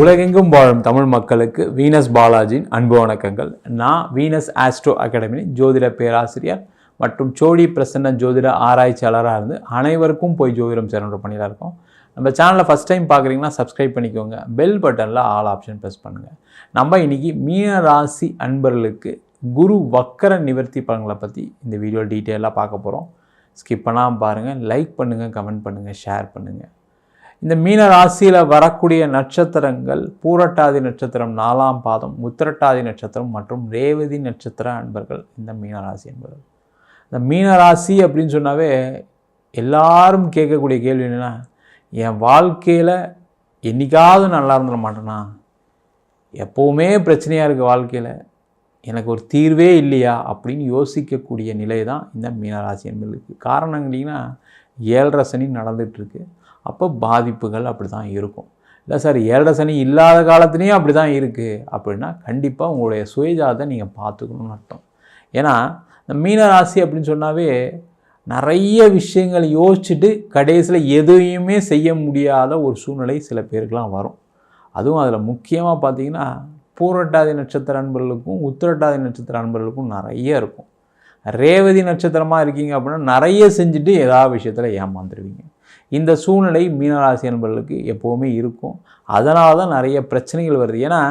உலகெங்கும் வாழும் தமிழ் மக்களுக்கு வீனஸ் பாலாஜியின் அன்பு வணக்கங்கள். நான் வீனஸ் ஆஸ்ட்ரோ அகாடமி ஜோதிட பேராசிரியர் மற்றும் சோழி பிரசன்ன ஜோதிட ஆராய்ச்சியாளராக இருந்து அனைவருக்கும் போய் ஜோதிடம் சேரன்ற பண்ணிதான் இருக்கோம். நம்ம சேனலை ஃபஸ்ட் டைம் பார்க்குறீங்கன்னா சப்ஸ்கிரைப் பண்ணிக்கோங்க. பெல் பட்டனில் ஆல் ஆப்ஷன் ப்ரெஸ் பண்ணுங்கள் நம்ம இன்னைக்கு மீன ராசி அன்பர்களுக்கு குரு வக்கர நிவர்த்தி பலன்களை பற்றி இந்த வீடியோ டீட்டெயிலாக பார்க்க போகிறோம் ஸ்கிப் பண்ணாமல் பாருங்கள் லைக் பண்ணுங்கள் கமெண்ட் பண்ணுங்கள் ஷேர் பண்ணுங்கள் இந்த மீன ராசியில் வரக்கூடிய நட்சத்திரங்கள் பூரட்டாதி நட்சத்திரம் நாலாம் பாதம் உத்திரட்டாதி நட்சத்திரம் மற்றும் ரேவதி நட்சத்திர அன்பர்கள் இந்த மீன ராசி என்பது இந்த மீன ராசி அப்படின்னு சொன்னாவே எல்லாரும் கேட்கக்கூடிய கேள்வி என்னென்னா என் வாழ்க்கையில் என்னைக்காவது நல்லா இருந்துட மாட்டேனா? எப்போவுமே பிரச்சனையாக இருக்குது வாழ்க்கையில். எனக்கு ஒரு தீர்வே இல்லையா? அப்படின்னு யோசிக்கக்கூடிய நிலை தான் இந்த மீனராசி என்பதுக்கு காரணம் கேட்டிங்கன்னா ஏழரை சனி நடந்துகிட்ருக்கு அப்போ பாதிப்புகள் அப்படி தான் இருக்கும். இல்லை சார் ஏழரை சனி இல்லாத காலத்துலேயும் அப்படி தான் இருக்குது அப்படின்னா கண்டிப்பாக உங்களுடைய சுயஜாதை நீங்கள் பார்த்துக்கணும்னு அர்த்தம். ஏன்னா இந்த மீனராசி அப்படின்னு சொன்னாவே நிறைய விஷயங்கள் யோசிச்சுட்டு கடைசியில் எதையுமே செய்ய முடியாத ஒரு சூழ்நிலை சில பேருக்கெலாம் வரும். அதுவும் அதில் முக்கியமாக பார்த்தீங்கன்னா பூரட்டாதி நட்சத்திர அன்பர்களுக்கும் உத்திரட்டாதி நட்சத்திர அன்பர்களுக்கும் நிறைய இருக்கும். ரேவதி நட்சத்திரமாக இருக்கீங்க அப்படின்னா நிறைய செஞ்சுட்டு ஏதாவது விஷயத்தில் ஏமாந்துருவீங்க. இந்த சூழ்நிலை மீனராசி அன்பர்களுக்கு எப்போவுமே இருக்கும். அதனால தான் நிறைய பிரச்சனைகள் வருது. ஏன்னா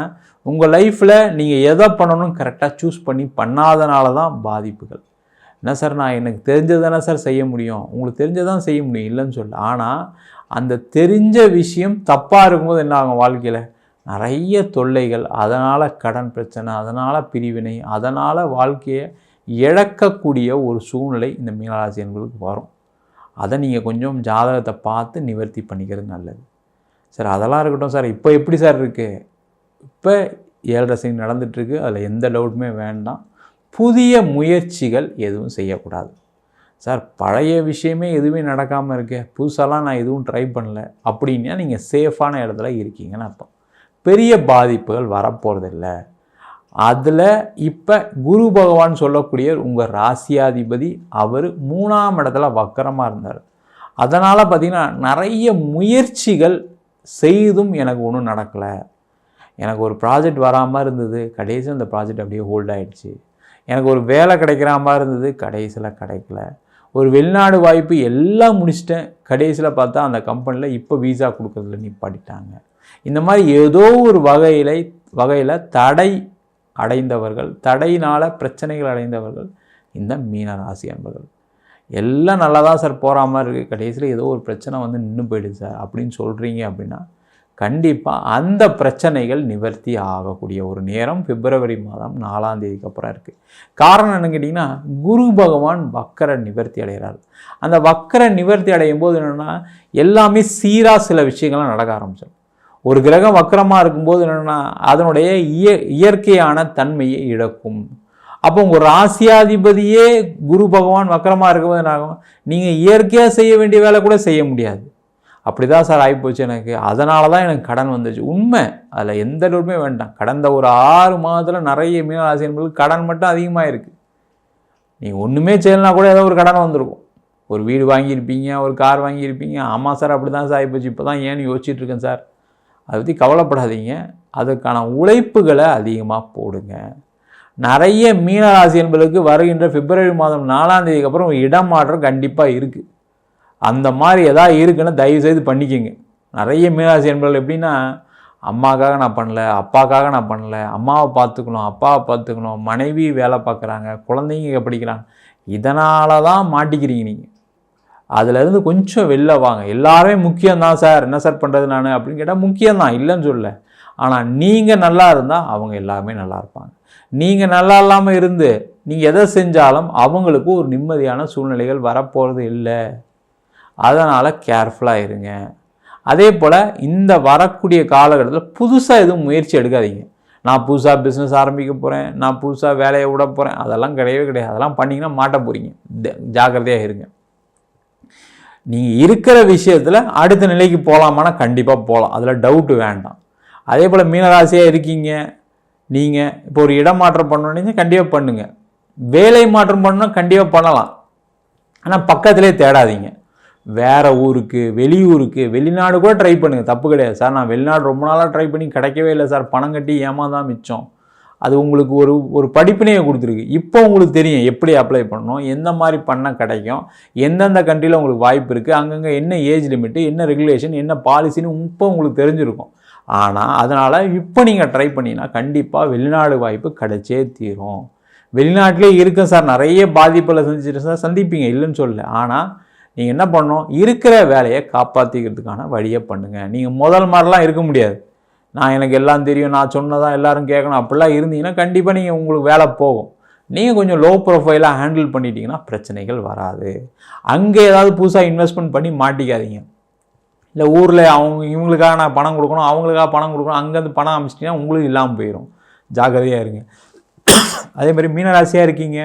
உங்கள் லைஃப்பில் நீங்கள் எதை பண்ணணும் கரெக்டாக சூஸ் பண்ணி பண்ணாதனால தான் பாதிப்புகள். என்ன சார் நான் எனக்கு தெரிஞ்சதானே சார் செய்ய முடியும். உங்களுக்கு தெரிஞ்சதான் செய்ய முடியும். இல்லைன்னு சொல்ல ஆனால் அந்த தெரிஞ்ச விஷயம் தப்பாக இருக்கும்போது என்ன ஆகும் வாழ்க்கையில்? நிறைய தொல்லைகள் அதனால் கடன் பிரச்சனை அதனால் பிரிவினை அதனால் வாழ்க்கையை இழக்கக்கூடிய ஒரு சூழ்நிலை இந்த மீனராசி என்பதுக்கு வரும். அதை நீங்கள் கொஞ்சம் ஜாதகத்தை பார்த்து நிவர்த்தி பண்ணிக்கிறது நல்லது. சார் அதெல்லாம் இருக்கட்டும் சார். இப்போ எப்படி சார் இருக்குது இப்போ ஏழரை சனி நடந்துகிட்ருக்கு அதில் எந்த டவுட்டுமே வேண்டாம். புதிய முயற்சிகள் எதுவும் செய்யக்கூடாது. சார் பழைய விஷயமே எதுவுமே நடக்காமல் இருக்கு. புதுசாலாம் நான் எதுவும் ட்ரை பண்ணல. அப்படின்னா நீங்கள் சேஃபான இடத்துல இருக்கீங்கன்னு அர்த்தம். பெரிய பாதிப்புகள் வரப்போகிறதில்ல அதில் இப்போ குரு பகவான் சொல்லக்கூடிய உங்கள் ராசியாதிபதி. அவர் மூணாம் இடத்துல வக்கரமாக இருந்தார். அதனால் பார்த்திங்கன்னா நிறைய முயற்சிகள் செய்தும் எனக்கு ஒன்றும் நடக்கலை. எனக்கு ஒரு ப்ராஜெக்ட் வராமல் இருந்தது. கடைசி அந்த ப்ராஜெக்ட் அப்படியே ஹோல்ட் ஆகிடுச்சு எனக்கு ஒரு வேலை கிடைக்கிற மாதிரி இருந்தது. கடைசியில் கிடைக்கல. ஒரு வெளிநாடு வாய்ப்பு எல்லாம் முடிச்சிட்டேன். கடைசியில் பார்த்தா அந்த கம்பெனியில் இப்போ வீசா கொடுக்கறதுல நிப்பாட்டிட்டாங்க. இந்த மாதிரி ஏதோ ஒரு வகையில் வகையில் தடை அடைந்தவர்கள் தடையினால் பிரச்சனைகள் அடைந்தவர்கள் இந்த மீன ராசி அன்பர்கள். எல்லாம் நல்லா தான் சார் போகிற மாதிரி இருக்குது கடைசியில் ஏதோ ஒரு பிரச்சனை வந்து நின்று போயிடுது சார். அப்படின்னு சொல்கிறீங்க அப்படின்னா கண்டிப்பாக அந்த பிரச்சனைகள் நிவர்த்தி ஆகக்கூடிய ஒரு நேரம் பிப்ரவரி மாதம் நாலாம் தேதிக்கு அப்புறம் இருக்குது காரணம் என்னன்னு கேட்டிங்கன்னா குரு பகவான் வக்கர நிவர்த்தி அடைகிறார் அந்த வக்கர நிவர்த்தி அடையும் போது என்னென்னா எல்லாமே சீராக சில விஷயங்கள்லாம் நடக்க ஆரம்பிச்சிடும். ஒரு கிரகம் வக்கரமாக இருக்கும்போது என்னென்னா அதனுடைய இய இயற்கையான தன்மையை இழக்கும். அப்போ உங்கள் ராசியாதிபதியே குரு பகவான் வக்கரமாக இருக்கும்போது என்ன ஆகும்? நீங்கள் இயற்கையாக செய்ய வேண்டிய வேலை கூட செய்ய முடியாது. அப்படி தான் சார் ஆகிப்போச்சு எனக்கு. அதனால தான் எனக்கு கடன் வந்துச்சு. உண்மை. அதில் எந்த டவுட்டுமே வேண்டாம். கடந்த ஒரு ஆறு மாதத்தில் நிறைய மீனராசி என்பது கடன் மட்டும் அதிகமாக இருக்குது நீங்கள் ஒன்றுமே செய்யலைனா கூட ஏதோ ஒரு கடன் வந்திருக்கும். ஒரு வீடு வாங்கியிருப்பீங்க ஒரு கார் வாங்கியிருப்பீங்க. ஆமாம் சார் அப்படி தான் சார் ஆகிப்போச்சு இப்போ தான் ஏன்னு யோசிச்சுட்ருக்கேன் சார். அதை பற்றி கவலைப்படாதீங்க. அதுக்கான உழைப்புகளை அதிகமாக போடுங்க. நிறைய மீனராசி என்பதற்கு வருகின்ற பிப்ரவரி மாதம் நாலாம் தேதிக்கு அப்புறம் இடம் மாற்றம் கண்டிப்பாக இருக்குது அந்த மாதிரி எதாவது இருக்குன்னு தயவு செய்து பண்ணிக்கோங்க. நிறைய மீனராசி என்பவர்கள் எப்படின்னா அம்மாக்காக நான் பண்ணல அப்பாக்காக நான் பண்ணல அம்மாவை பார்த்துக்கணும் அப்பாவை பார்த்துக்கணும் மனைவி வேலை பார்க்குறாங்க குழந்தைங்க படிக்கிறாங்க. இதனால தான் மாட்டிக்கிறீங்க நீங்கள் அதுலேருந்து கொஞ்சம் வெளில வாங்க. எல்லாருமே முக்கியம்தான் சார். என்ன சார் பண்ணுறது நான்? அப்படின்னு கேட்டால் முக்கியம்தான். இல்லைன்னு சொல்ல ஆனால் நீங்கள் நல்லா இருந்தால் அவங்க எல்லாருமே நல்லா இருப்பாங்க. நீங்கள் நல்லா இல்லாமல் இருந்து நீங்கள் எதை செஞ்சாலும் அவங்களுக்கு ஒரு நிம்மதியான சூழ்நிலைகள் வரப்போகிறது இல்லை. அதனால் கேர்ஃபுல்லாக இருங்க. அதே போல் இந்த வரக்கூடிய காலகட்டத்தில் புதுசாக எதுவும் முயற்சி எடுக்காதீங்க. நான் புதுசாக பிஸ்னஸ் ஆரம்பிக்க போகிறேன் நான் புதுசாக வேலையை விட போகிறேன் அதெல்லாம் கிடையவே கிடையாது. அதெல்லாம் பண்ணிங்கன்னா மாட்ட போகிறீங்க ஜாக்கிரதையாக இருங்க. நீங்கள் இருக்கிற விஷயத்தில் அடுத்த நிலைக்கு போகலாமான்னா கண்டிப்பாக போகலாம் அதில் டவுட்டு வேண்டாம். அதே போல் மீனராசியாக இருக்கீங்க நீங்கள் இப்போ ஒரு இடம் மாற்றம் பண்ணணுன்னு கண்டிப்பாக பண்ணுங்கள் வேலை மாற்றம் பண்ணணும் கண்டிப்பாக பண்ணலாம். ஆனால் பக்கத்திலே தேடாதீங்க. வேறு ஊருக்கு வெளியூருக்கு வெளிநாடு கூட ட்ரை பண்ணுங்கள் தப்பு கிடையாது. சார் நான் வெளிநாடு ரொம்ப நாளாக ட்ரை பண்ணி கிடைக்கவே இல்லை. சார் பணம் கட்டி ஏமாதான் மிச்சம். அது உங்களுக்கு ஒரு ஒரு படிப்பினையை கொடுத்துருக்கு. இப்போ உங்களுக்கு தெரியும் எப்படி அப்ளை பண்ணணும் எந்த மாதிரி பண்ண கிடைக்கும் எந்தெந்த கண்ட்ரியில் உங்களுக்கு வாய்ப்பு இருக்குது அங்கங்கே என்ன ஏஜ் லிமிட்டு என்ன ரெகுலேஷன் என்ன பாலிசின்னு இப்போ உங்களுக்கு தெரிஞ்சிருக்கும். ஆனால் அதனால் இப்போ நீங்கள் ட்ரை பண்ணிங்கன்னா கண்டிப்பாக வெளிநாடு வாய்ப்பு கிடைச்சே தீரும். வெளிநாட்டிலே இருக்கும் சார். நிறைய பாதிப்பில் சந்திச்சிட்டு சார் சந்திப்பீங்க. இல்லைன்னு சொல்லல. ஆனால் நீங்கள் என்ன பண்ணணும்? இருக்கிற வேலையை காப்பாற்றிக்கிறதுக்கான வழியை பண்ணுங்கள் நீங்கள் முதல் மாதிரிலாம் இருக்க முடியாது. நான் எனக்கு எல்லாம் தெரியும் நான் சொன்னதான் எல்லாரும் கேட்கணும். அப்படிலாம் இருந்தீங்கன்னா கண்டிப்பாக நீங்கள் உங்களுக்கு வேலை போகும். நீங்கள் கொஞ்சம் லோ ப்ரொஃபைலாக ஹேண்டில் பண்ணிட்டீங்கன்னா பிரச்சனைகள் வராது. அங்கே ஏதாவது புதுசாக இன்வெஸ்ட்மெண்ட் பண்ணி மாட்டிக்காதீங்க. இல்லை ஊரில் அவங்க இவங்களுக்காக நான் பணம் கொடுக்கணும் அவங்களுக்காக பணம் கொடுக்கணும் அங்கேருந்து பணம் அமைச்சிட்டிங்கன்னா உங்களுக்கு இல்லாமல் போயிடும் ஜாக்கிரதையாக இருங்க. அதே மாதிரி மீனராசியாக இருக்கீங்க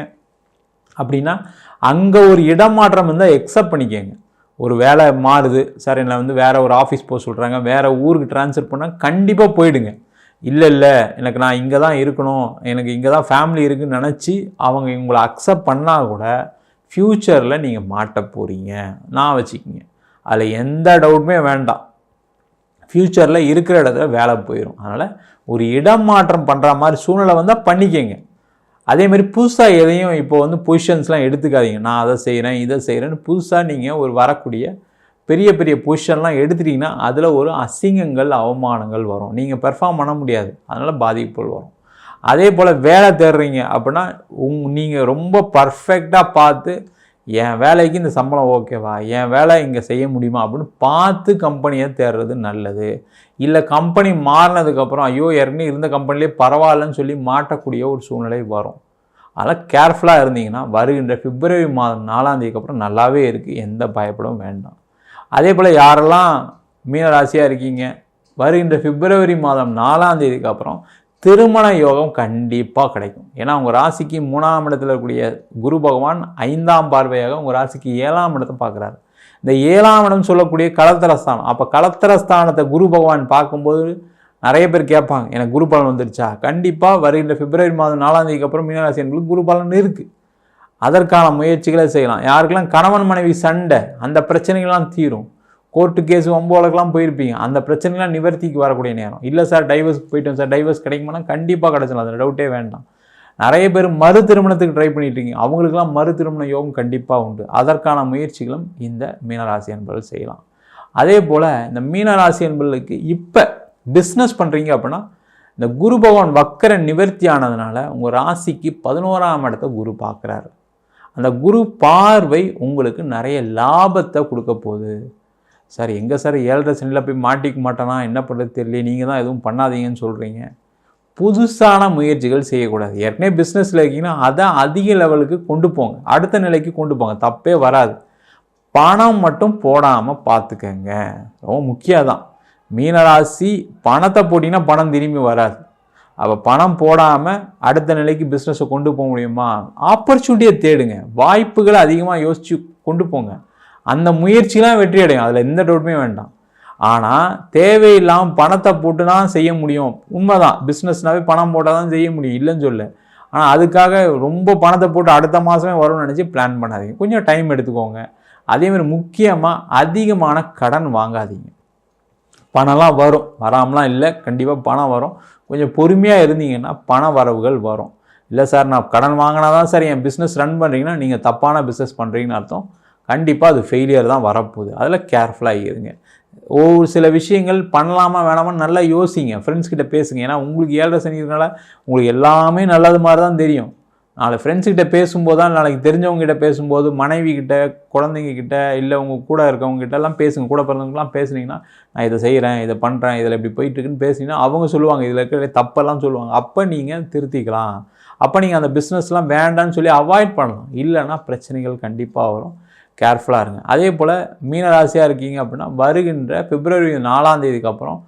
அப்படின்னா அங்கே ஒரு இடம் மாற்றம் இருந்தால் எக்ஸப்ட் பண்ணிக்கோங்க. ஒரு வேலை மாறுது. சார் என்னை வந்து வேறு ஒரு ஆஃபீஸ் போக சொல்கிறாங்க வேறு ஊருக்கு ட்ரான்ஸ்ஃபர் பண்ணால் கண்டிப்பாக போயிடுங்க. இல்லை இல்லை எனக்கு நான் இங்கே தான் இருக்கணும். எனக்கு இங்கே தான் ஃபேமிலி இருக்குன்னு நினச்சி அவங்க உங்களை அக்செப்ட் பண்ணால் கூட ஃப்யூச்சரில் நீங்கள் மாட்ட போகிறீங்க நான் வச்சுக்கிங்க. அதில் எந்த டவுட்டுமே வேண்டாம். ஃப்யூச்சரில் இருக்கிற இடத்துல வேலை போயிடும் அதனால் ஒரு இடம் மாற்றம் பண்ணுற மாதிரி சூழ்நிலை வந்தால் பண்ணிக்கங்க. அதே மாதிரி புதுசாக எதையும் இப்போ வந்து பொசிஷன்ஸ்லாம் எடுத்துக்காதீங்க. நான் அதை செய்கிறேன் இதை செய்கிறேன்னு புதுசாக நீங்கள் ஒரு வரக்கூடிய பெரிய பெரிய பொசிஷன்லாம் எடுத்துட்டிங்கன்னா அதில் ஒரு அசிங்கங்கள் அவமானங்கள் வரும். நீங்கள் பெர்ஃபார்ம் பண்ண முடியாது. அதனால் பாதிப்புகள் வரும். அதே போல் வேலை தேடுறீங்க அப்படின்னா உங் நீங்கள் ரொம்ப பர்ஃபெக்டாக பார்த்து என் வேலைக்கு இந்த சம்பளம் ஓகேவா? என் வேலை இங்கே செய்ய முடியுமா? அப்படின்னு பார்த்து கம்பெனியை தேடுறது நல்லது. இல்லை கம்பெனி மாறினதுக்கப்புறம் ஐயோ ஏற்கனவே இருந்த கம்பெனிலே பரவாயில்லன்னு சொல்லி மாட்டக்கூடிய ஒரு சூழ்நிலை வரும். அதெல்லாம் கேர்ஃபுல்லாக இருந்தீங்கன்னா வருகின்ற பிப்ரவரி மாதம் நாலாந்தேதிக்கு அப்புறம் நல்லாவே இருக்குது எந்த பயப்படவும் வேண்டாம். அதே போல் யாரெல்லாம் மீனராசியாக இருக்கீங்க வருகின்ற பிப்ரவரி மாதம் நாலாம் தேதிக்கு அப்புறம் திருமண யோகம் கண்டிப்பாக கிடைக்கும். ஏன்னா உங்கள் ராசிக்கு மூணாம் இடத்துல இருக்கக்கூடிய குரு பகவான் ஐந்தாம் பார்வையாக உங்கள் ராசிக்கு ஏழாம் இடத்தை பார்க்குறாரு. இந்த ஏழாம் இடம் சொல்லக்கூடிய களத்திரஸ்தானம் அப்போ களத்திரஸ்தானத்தை குரு பகவான் பார்க்கும்போது நிறைய பேர் கேட்பாங்க எனக்கு குரு பலன் வந்துருச்சா? கண்டிப்பாக வருகின்ற பிப்ரவரி மாதம் நாலாம் தேதிக்கு அப்புறம் மீனராசி குரு பலன் இருக்குது அதற்கான முயற்சிகளை செய்யலாம். யாருக்கெல்லாம் கணவன் மனைவி சண்டை அந்த பிரச்சனைகள்லாம் தீரும். கோர்ட்டு கேஸ் ஒம்போலக்கெலாம் போயிருப்பீங்க. அந்த பிரச்சனைலாம் நிவர்த்திக்கு வரக்கூடிய நேரம். இல்லை சார் டைவர்ஸ்க்கு போயிட்டோம் சார் டைவர்ஸ் கிடைக்குமானா கண்டிப்பாக கிடச்சிடலாம். அதில் டவுட்டே வேண்டாம். நிறைய பேர் மறு திருமணத்துக்கு ட்ரை பண்ணிட்டு இருக்கீங்க. அவங்களுக்குலாம் மறு திருமண யோகம் கண்டிப்பாக உண்டு. அதற்கான முயற்சிகளும் இந்த மீனராசி அன்பர்கள் செய்யலாம். அதே போல் இந்த மீனராசி அன்பர்களுக்கு இப்போ பிஸ்னஸ் பண்ணுறீங்க அப்படின்னா இந்த குரு பகவான் வக்கர நிவர்த்தி ஆனதுனால உங்கள் ராசிக்கு பதினோராம் இடத்த குரு பார்க்குறாரு. அந்த குரு பார்வை உங்களுக்கு நிறைய லாபத்தை கொடுக்க போகுது. சார் எங்கே சார் ஏழரை சென்டில் போய் மாட்டிக்க மாட்டேனா? என்ன பண்ணுறது தெரியல நீங்கள் தான் எதுவும் பண்ணாதீங்கன்னு சொல்கிறீங்க புதுசான முயற்சிகள் செய்யக்கூடாது. ஏற்கனவே பிஸ்னஸில் இருக்கீங்கன்னா அதை அதிக லெவலுக்கு கொண்டு போங்க. அடுத்த நிலைக்கு கொண்டு போங்க. தப்பே வராது. பணம் மட்டும் போடாமல் பார்த்துக்கங்க ரொம்ப முக்கியம் தான் மீனராசி பணத்தை போட்டிங்கன்னா பணம் திரும்பி வராது. அப்போ பணம் போடாமல் அடுத்த நிலைக்கு பிஸ்னஸை கொண்டு போக முடியுமா? ஆப்பர்ச்சுனிட்டியை தேடுங்க. வாய்ப்புகளை அதிகமாக யோசித்து கொண்டு போங்க. அந்த முயற்சிலாம் வெற்றி அடையும் அதில் எந்த டவுட்டுமே வேண்டாம். ஆனால் தேவையில்லாமல் பணத்தை போட்டு தான் செய்ய முடியும். உண்மைதான். பிஸ்னஸ்னாவே பணம் போட்டால் தான் செய்ய முடியும். இல்லைன்னு சொல்ல ஆனால் அதுக்காக ரொம்ப பணத்தை போட்டு அடுத்த மாதமே வரும்னு நினச்சி பிளான் பண்ணாதீங்க. கொஞ்சம் டைம் எடுத்துக்கோங்க. அதேமாதிரி முக்கியமாக அதிகமான கடன் வாங்காதீங்க. பணம்லாம் வரும். வராமலாம் இல்லை. கண்டிப்பாக பணம் வரும். கொஞ்சம் பொறுமையாக இருந்தீங்கன்னா பண வரவுகள் வரும். இல்லை சார் நான் கடன் வாங்கினா தான் சார் என் பிஸ்னஸ் ரன் பண்ணுறீங்கன்னா நீங்கள் தப்பான பிஸ்னஸ் பண்ணுறீங்கன்னு அர்த்தம். கண்டிப்பாக அது ஃபெயிலியர் தான் வரப்போகுது. அதில் கேர்ஃபுல்லாக இருங்க. ஒரு சில விஷயங்கள் பண்ணலாமா வேணாமா நல்லா யோசிங்க. ஃப்ரெண்ட்ஸ் கிட்ட பேசுங்க. ஏன்னா உங்களுக்கு ஏழரை சனி உங்களுக்கு எல்லாமே நல்லது மாதிரி தான் தெரியும் நாளை ஃப்ரெண்ட்ஸ்கிட்ட பேசும்போது தான் நாளைக்கு தெரிஞ்சவங்ககிட்ட பேசும்போது மனைவி கிட்ட குழந்தைங்க கிட்ட இல்லை உங்கள் கூட இருக்கவங்ககிட்ட எல்லாம் பேசுங்க. கூட பிறந்தவங்கலாம் பேசுனீங்கன்னா நான் இதை செய்கிறேன் இதை பண்ணுறேன் இதில் இப்படி போயிட்டுருக்குன்னு பேசுனீங்கன்னா அவங்க சொல்லுவாங்க. இதில் இருக்கிற தப்பெல்லாம் சொல்லுவாங்க. அப்போ நீங்கள் திருத்திக்கலாம். அப்போ நீங்கள் அந்த பிஸ்னஸ்லாம் வேண்டான்னு சொல்லி அவாய்ட் பண்ணலாம். இல்லைன்னா பிரச்சனைகள் கண்டிப்பாக வரும். கேர்ஃபுல்லாக இருங்க. அதே போல் மீனராசியாக இருக்கீங்க அப்படின்னா வருகின்ற பிப்ரவரி நாலாம் தேதிக்கு அப்புறம்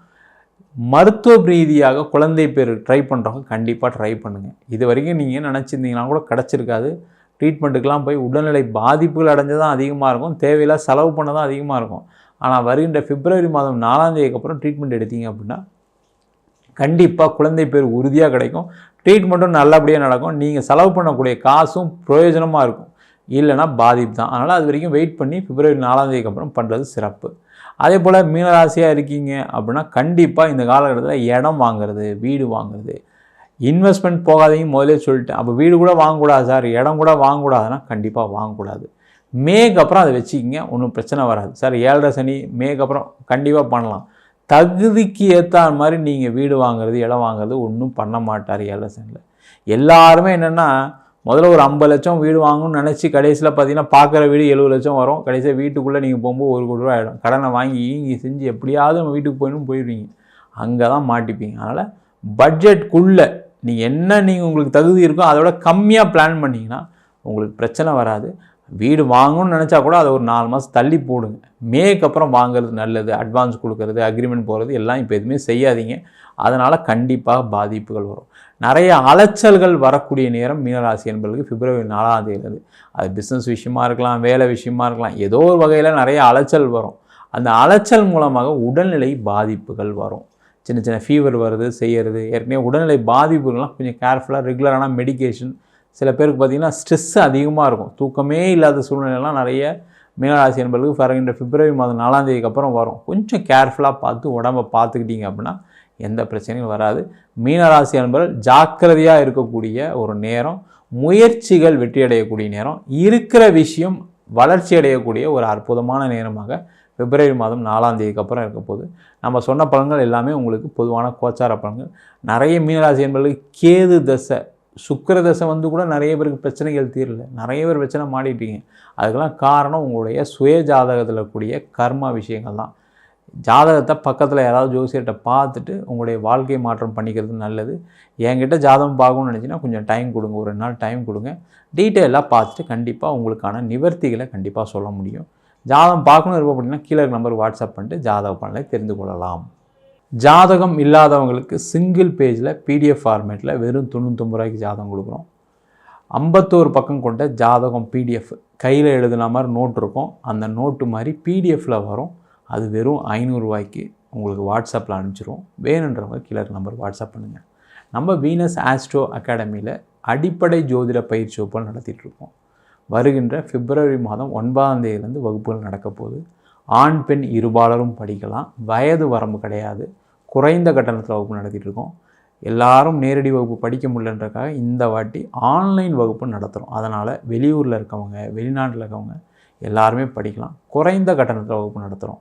மருத்துவ ரீதியாக குழந்தை பேர் ட்ரை பண்ணுறவங்க கண்டிப்பாக ட்ரை பண்ணுங்கள் இது வரைக்கும் நீங்கள் நினச்சிருந்தீங்கன்னா கூட கிடச்சிருக்காது. ட்ரீட்மெண்ட்டுக்கெலாம் போய் உடல்நிலை பாதிப்புகள் அடைஞ்சு தான் அதிகமாக இருக்கும். தேவையில்லா செலவு பண்ண தான் அதிகமாக இருக்கும். ஆனால் வருகின்ற பிப்ரவரி மாதம் நாலாந்தேதிக்கு அப்புறம் ட்ரீட்மெண்ட் எடுத்தீங்க அப்படின்னா கண்டிப்பாக குழந்தை பேர் உறுதியாக கிடைக்கும். ட்ரீட்மெண்ட்டும் நல்லபடியாக நடக்கும். நீங்கள் செலவு பண்ணக்கூடிய காசும் பிரயோஜனமாக இருக்கும். இல்லைன்னா பாதிப்பு தான். அதனால் அது வரைக்கும் வெயிட் பண்ணி பிப்ரவரி நாலாந்தேதிக்கு அப்புறம் பண்ணுறது சிறப்பு. அதே போல் மீனராசியாக இருக்கீங்க அப்படின்னா கண்டிப்பாக இந்த காலகட்டத்தில் இடம் வாங்குறது வீடு வாங்குறது. இன்வெஸ்ட்மெண்ட் போகாதீங்க முதலே சொல்லிட்டேன். அப்போ வீடு கூட வாங்கக்கூடாது சார் இடம் கூட வாங்கக்கூடாதுன்னா கண்டிப்பாக வாங்கக்கூடாது. மேக்கு அப்புறம் அதை வச்சுக்கிங்க ஒன்றும் பிரச்சனை வராது. சார் ஏழரை சனி மேக்கு அப்புறம் கண்டிப்பாக பண்ணலாம். தகுதிக்கு ஏற்ற மாதிரி நீங்கள் வீடு வாங்குறது இடம் வாங்குறது ஒன்றும் பண்ண மாட்டார் ஏழரை சனியில். எல்லாருமே என்னென்னா முதல்ல ஒரு ஐம்பது லட்சம் வீடு வாங்கணும்னு நினச்சி கடைசியில் பார்த்தீங்கன்னா பார்க்குற வீடு எழுபது லட்சம் வரும். கடைசியாக வீட்டுக்குள்ளே நீங்கள் போகும்போது ஒரு கோடி ரூபா ஆகிடும் கடனை வாங்கி ஈங்கி செஞ்சு எப்படியாவது நம்ம வீட்டுக்கு போயிடும் போயிடுவீங்க. அங்கே தான் மாட்டிப்பீங்க. அதனால் பட்ஜெட்குள்ளே நீங்கள் என்ன நீங்கள் உங்களுக்கு தகுதி இருக்கோ அதோட கம்மியாக பிளான் பண்ணிங்கன்னா உங்களுக்கு பிரச்சனை வராது. வீடு வாங்கணும்னு நினச்சா கூட அதை ஒரு நாலு மாதம் தள்ளி போடுங்க. மேக்கு அப்புறம் வாங்குறது நல்லது. அட்வான்ஸ் கொடுக்கறது அக்ரிமெண்ட் போகிறது எல்லாம் இப்போ எதுவுமே செய்யாதீங்க. அதனால் கண்டிப்பாக பாதிப்புகள் வரும். நிறைய அலைச்சல்கள் வரக்கூடிய நேரம் மீனராசி என்பதற்கு பிப்ரவரி நாலாம் தேதி அது பிஸ்னஸ் விஷயமா இருக்கலாம் வேலை விஷயமா இருக்கலாம் ஏதோ ஒரு வகையில் நிறைய அலைச்சல் வரும். அந்த அலைச்சல் மூலமாக உடல்நிலை பாதிப்புகள் வரும். சின்ன சின்ன ஃபீவர் வருது செய்கிறது ஏற்கனவே உடல்நிலை பாதிப்புகள்லாம் கொஞ்சம் கேர்ஃபுல்லாக ரெகுலரான மெடிகேஷன் சில பேருக்கு பார்த்திங்கன்னா ஸ்ட்ரெஸ் அதிகமாக இருக்கும். தூக்கமே இல்லாத சூழ்நிலைலாம் நிறைய மீனராசி என்பதற்கு வருகின்ற பிப்ரவரி மாதம் நாலாம் தேதிக்கு அப்புறம் வரும். கொஞ்சம் கேர்ஃபுல்லாக பார்த்து உடம்பை பார்த்துக்கிட்டிங்க அப்படின்னா எந்த பிரச்சனையும் வராது. மீனராசி என்பது ஜாக்கிரதையாக இருக்கக்கூடிய ஒரு நேரம் முயற்சிகள் வெற்றியடையக்கூடிய நேரம் இருக்கிற விஷயம் வளர்ச்சி அடையக்கூடிய ஒரு அற்புதமான நேரமாக பிப்ரவரி மாதம் நாலாம் தேதிக்கு அப்புறம் இருக்க போது நம்ம சொன்ன பலன்கள் எல்லாமே உங்களுக்கு பொதுவான கோச்சார பலன்கள். நிறைய மீனராசி என்பது கேது தசை சுக்கர தசை வந்து கூட நிறைய பேருக்கு பிரச்சனைகள் தீரல. நிறைய பேர் பிரச்சனை மாடிட்டீங்க அதுக்கெல்லாம் காரணம் உங்களுடைய சுய ஜாதகத்தில் கூடிய கர்மா விஷயங்கள் தான் ஜாதகத்தை பக்கத்தில் யாராவது ஜோசியர்கிட்ட பார்த்துட்டு உங்களுடைய வாழ்க்கை மாற்றம் பண்ணிக்கிறது நல்லது. என்கிட்ட ஜாதகம் பார்க்கணும்னு நினச்சின்னா கொஞ்சம் டைம் கொடுங்க. ஒரு நாள் டைம் கொடுங்க. டீட்டெயிலாக பார்த்துட்டு கண்டிப்பாக உங்களுக்கான நிவர்த்திகளை கண்டிப்பாக சொல்ல முடியும். ஜாதகம் பார்க்கணும் இருப்போம் அப்படின்னா கீழே நம்பர் வாட்ஸ்அப் பண்ணிட்டு ஜாதக பலனை தெரிந்து கொள்ளலாம். ஜாதகம் இல்லாதவங்களுக்கு சிங்கிள் பேஜில் பிடிஎஃப் ஃபார்மேட்டில் வெறும் தொண்ணூத்தொம்பது ரூபாய்க்கு ஜாதகம் கொடுக்குறோம். ஐம்பத்தோரு பக்கம் கொண்ட ஜாதகம் பிடிஎஃப் கையில் எழுதுன மாதிரி நோட் இருக்கும். அந்த நோட்டு மாதிரி பிடிஎஃப்பில் வரும். அது வெறும் ஐநூறுரூவாய்க்கு உங்களுக்கு வாட்ஸ்அப்பில் அனுப்பிச்சிரும். வேணுன்றவங்க கீழே நம்பர் வாட்ஸ்அப் பண்ணுங்கள் நம்ம வீனஸ் ஆஸ்ட்ரோ அகாடமியில் அடிப்படை ஜோதிட பயிற்சி வகுப்புகள் நடத்திட்டுருக்கோம். வருகின்ற பிப்ரவரி மாதம் ஒன்பதாம் தேதியிலேருந்து வகுப்புகள் நடக்க போகுது. ஆண் பெண் இருபாலரும் படிக்கலாம். வயது வரம்பு கிடையாது. குறைந்த கட்டணத்தில் வகுப்பு நடத்திட்டுருக்கோம். எல்லாரும் நேரடி வகுப்பு படிக்க முடியலன்றக்காக இந்த வாட்டி ஆன்லைன் வகுப்பு நடத்துகிறோம் அதனால் வெளியூரில் இருக்கவங்க வெளிநாட்டில் இருக்கவங்க எல்லாருமே படிக்கலாம். குறைந்த கட்டணத்தில் வகுப்பு நடத்துகிறோம்